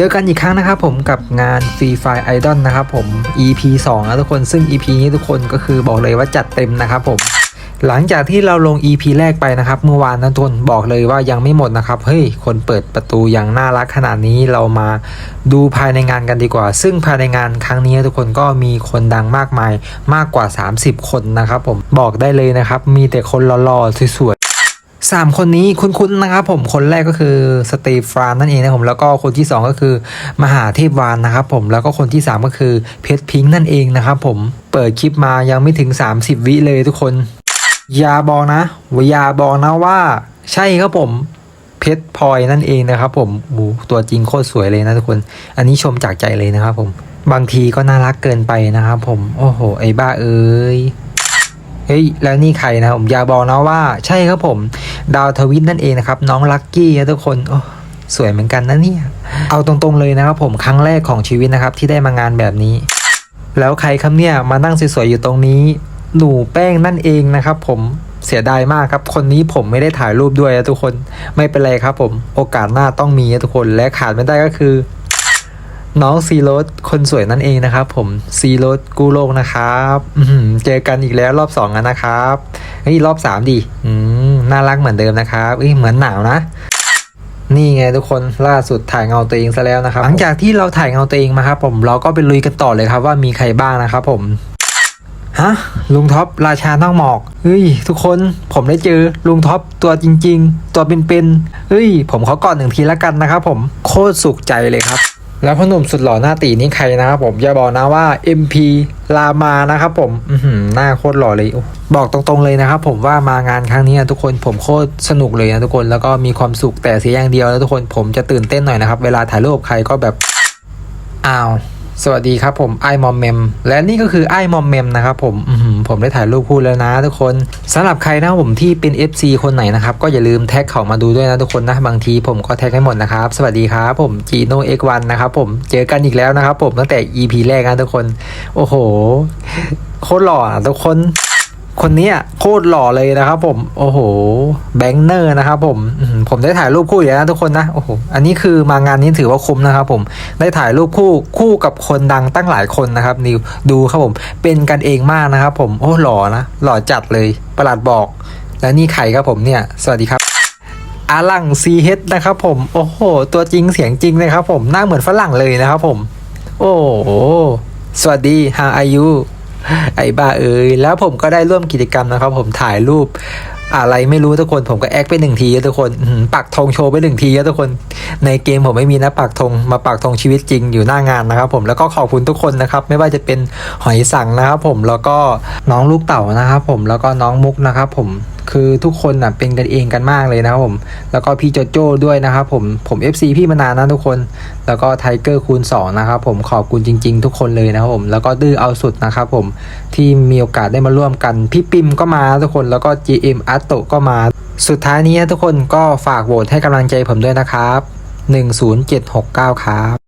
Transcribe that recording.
เจอกันอีกครั้งนะครับผมกับงาน Free Fire Idol นะครับผม EP 2นะทุกคนซึ่ง EP นี้ทุกคนก็คือบอกเลยว่าจัดเต็มนะครับผมหลังจากที่เราลง EP แรกไปนะครับเมื่อวานนะทุนบอกเลยว่ายังไม่หมดนะครับเฮ้ยคนเปิดประตูอย่างน่ารักขนาดนี้เรามาดูภายในงานกันดีกว่า ซึ่งภายในงานครั้งนี้ทุกคนก็มีคนดังมากมายมากกว่า 30 คนนะครับผมบอกได้เลยนะครับ มีแต่คนหล่อๆสวย สามคนนี้คุ้นๆนะครับผมคนแรกก็คือสเตฟานนั่นเองนะผมแล้วก็คนที่สองก็คือมหาเทพวานนะครับผมแล้วก็คนที่สามก็คือเพชรพิงค์นั่นเองนะครับผมเปิดคลิปมายังไม่ถึง 30 วิเลยทุกคนอย่าบอกนะอย่าบอกนะว่าใช่ครับผมเพชรพลอยนั่นเองนะครับผมโอ้ตัวจริงโคตรสวยเลยนะทุกคน อันนี้ชมจากใจเลยนะครับผม บางทีก็น่ารักเกินไปนะครับผม โอ้โห ไอ้บ้าเอ้ย เฮ้ย แล้วนี่ใครนะผมอย่าบอกนะว่า ใช่ครับผม ดาวทวินนั่นเองนะครับ น้องลักกี้นะทุกคน โอ้สวยเหมือนกันนะเนี่ย เอาตรงๆเลยนะครับผมครั้งแรกของชีวิตนะครับ ที่ได้มางานแบบนี้ แล้วใครครับเนี่ยมานั่งสวยๆอยู่ตรงนี้ หนูแป้งนั่นเองนะครับ ผมเสียดายมากครับ คนนี้ผมไม่ได้ถ่ายรูปด้วยนะทุกคน ไม่เป็นไรครับผม โอกาสหน้าต้องมีนะทุกคน และขาดไม่ได้ก็คือ น้องซีโรสคนสวยนั่นเองนะครับ ผมซีโรสกู้โลกนะครับอืเจอกันอีกแล้วรอบสองนะครับเฮ้ยรอบสามดิอืมน่ารักเหมือนเดิมนะครับเอ้ยเหมือนหนาวนะนี่ไงทุกคนล่าสุดถ่ายเงาตัวเองซะแล้วนะครับ หลังจากที่เราถ่ายเงาตัวเองมาครับผมเราก็ไปลุยกันต่อเลยครับว่ามีใครบ้างนะครับผมฮะลุงท็อปราชาน้องหมอกเฮ้ย ทุกคนผมได้เจอลุงท็อปตัวจริง ๆ ตัวเป็นๆเฮ้ย ผมขอกอดหนึ่งทีละกันนะครับผมโคตรสุขใจเลยครับ แล้วพ่อหนุ่มสุดหล่อหน้าตีนี่ใครนะครับผมอย่าบอกนะว่า MP ลามานะครับผมอือหือหน้าโคตรหล่อเลยโอ้บอกตรงๆเลยนะครับผมว่ามางานครั้งนี้ทุกคนผมโคตรสนุกเลยนะทุกคนแล้วก็มีความสุขแต่เสียอย่างเดียวแล้วทุกคนผมจะตื่นเต้นหน่อยนะครับ เวลาถ่ายรูปใครก็แบบอ้าวสวัสดีครับผมไอมอมเมมและนี่ก็คือไอมอมเมมนะครับผมอื ผมได้ถ่ายรูปคู่แล้วนะทุกคนสำหรับใครนะผมที่เป็น FC คนไหนนะครับก็อย่าลืมแท็กเขามาดูด้วยนะทุกคนนะบางทีผมก็แท็กให้หมดนะครับ สวัสดีครับผมจีโนเอ็กวันนะครับผมเจอกันอีกแล้วนะครับผมตั้งแต่ EP แรกนะทุกคน โอ้โหโคตรหล่อทุกคน คนเนี้ยโคตรหล่อเลยนะครับผม โอ้โห แบงเนอร์นะครับผม ผมได้ถ่ายรูปคู่อยู่แล้วทุกคนนะ โอ้โห อันนี้คือมางานนี้ถือว่าคุ้มนะครับผม ได้ถ่ายรูปคู่คู่กับคนดังตั้งหลายคนนะครับนิวดูครับผม เป็นกันเองมากนะครับผม โอ้หล่อนะ หล่อจัดเลย ประหลัดบอก และนี่ใครครับผมเนี่ย สวัสดีครับอาลังซีเฮดนะครับผม โอ้โห ตัวจริงเสียงจริงเลยครับผม หน้าเหมือนฝรั่งเลยนะครับผม โอ้โห สวัสดี how are you ไอ้บ้าเอ้ยแล้วผมก็ได้ร่วมกิจกรรมนะครับ ผมถ่ายรูปอะไรไม่รู้ทุกคนผมก็แอคไปหนึ่งทีทุกคนปักธงโชว์ไปหนึ่งทีทุกคนในเกมผมไม่มีนะปักธงมาปักธงชีวิตจริงอยู่หน้างานนะครับผมแล้วก็ขอบคุณทุกคนนะครับ ไม่ว่าจะเป็นหอยสังนะครับผมแล้วก็น้องลูกเต่านะครับผมแล้วก็น้องมุกนะครับผม คือทุกคนน่ะเป็นกันเองกันมากเลยนะครับผม แล้วก็พี่โจโจ้ด้วยนะครับผม ผม FC พี่มานานนะทุกคน แล้วก็ไทเกอร์คูณ2นะครับผม ขอบคุณจริง ๆ ทุกคนเลยนะครับผม แล้วก็ดื้อเอาสุดนะครับผม ที่มีโอกาสได้มาร่วมกัน พี่ปิมก็มาทุกคน แล้วก็ GM อัตโตก็มา สุดท้ายนี้ทุกคนก็ฝากโหวตให้กำลังใจผมด้วยนะครับ 10769 ครับ